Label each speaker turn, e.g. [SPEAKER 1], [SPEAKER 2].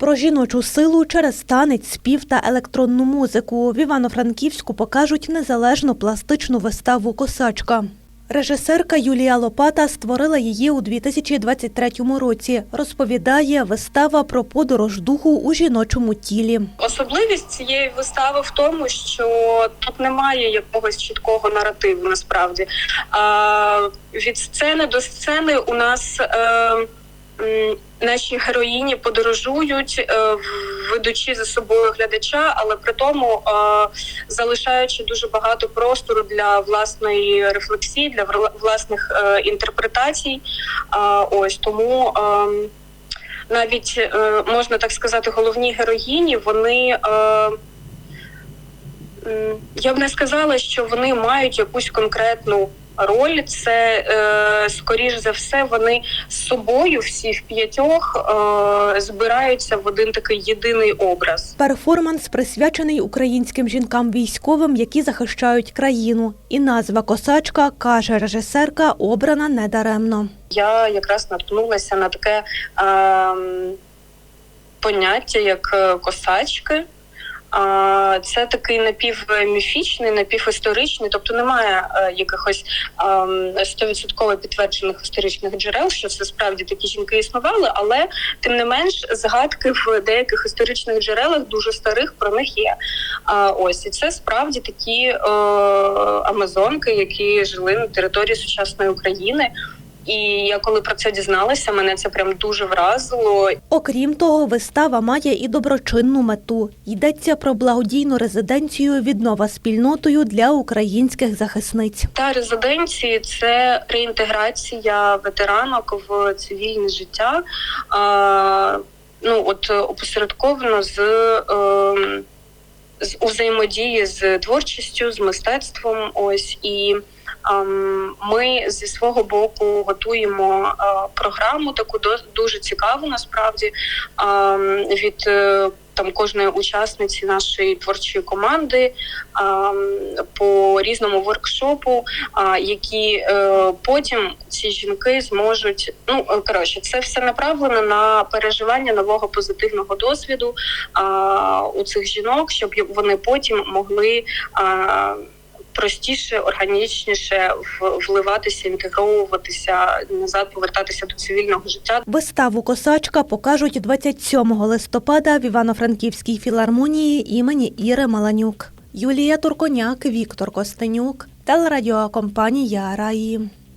[SPEAKER 1] Про жіночу силу через танець, спів та електронну музику в Івано-Франківську покажуть незалежну пластичну виставу Косачка. Режисерка Юлія Лопата створила її у 2023 році. Розповідає, вистава про подорож духу у жіночому тілі.
[SPEAKER 2] Особливість цієї вистави в тому, що тут немає якогось чіткого наративу. Насправді від сцени до сцени у нас е, наші героїні подорожують, е, ведучи за собою глядача, але при тому е, залишаючи дуже багато простору для власної рефлексії, для власних е, інтерпретацій. Ось тому. навіть можна так сказати, головні героїні, вони я б не сказала, що вони мають якусь конкретну роль. Це е, скоріш за все, вони з собою всі в п'ятьох е, збираються в один такий єдиний образ.
[SPEAKER 1] Перформанс присвячений українським жінкам військовим, які захищають країну. І назва Косачка, каже режисерка, обрана недаремно.
[SPEAKER 2] Я якраз наткнулася на таке ем, поняття, як е, косачки. Це такий напівміфічний, напівісторичний, тобто немає е, якихось ем, стовідсотково підтверджених історичних джерел, що це справді такі жінки існували, але тим не менш згадки в деяких історичних джерелах дуже старих про них є. Ось і це справді такі е, амазонки, які жили на території сучасної України. І я коли про це дізналася, мене це прям дуже вразило.
[SPEAKER 1] Окрім того, вистава має і доброчинну мету. Йдеться про благодійну резиденцію віднова спільнотою для українських захисниць.
[SPEAKER 2] Та резиденції це реінтеграція ветеранок в цивільне життя. А, ну от опосередковано з. ем, з у взаємодії з творчістю, з мистецтвом. Ось і ми зі свого боку готуємо е, програму, таку дуже цікаву насправді ем, від е, там кожної учасниці нашої творчої команди ем, по різному воркшопу, а, які е, потім ці жінки зможуть. Ну е, коротше, це все направлено на переживання нового позитивного досвіду а, у цих жінок, щоб вони потім могли. А, Простіше, органічніше вливатися, інтегровуватися назад, повертатися до цивільного життя.
[SPEAKER 1] Виставу Косачка покажуть 27 листопада в Івано-Франківській філармонії імені Іри Маланюк. Юлія Турконяк, Віктор Костенюк, телерадіокомпанія Раї.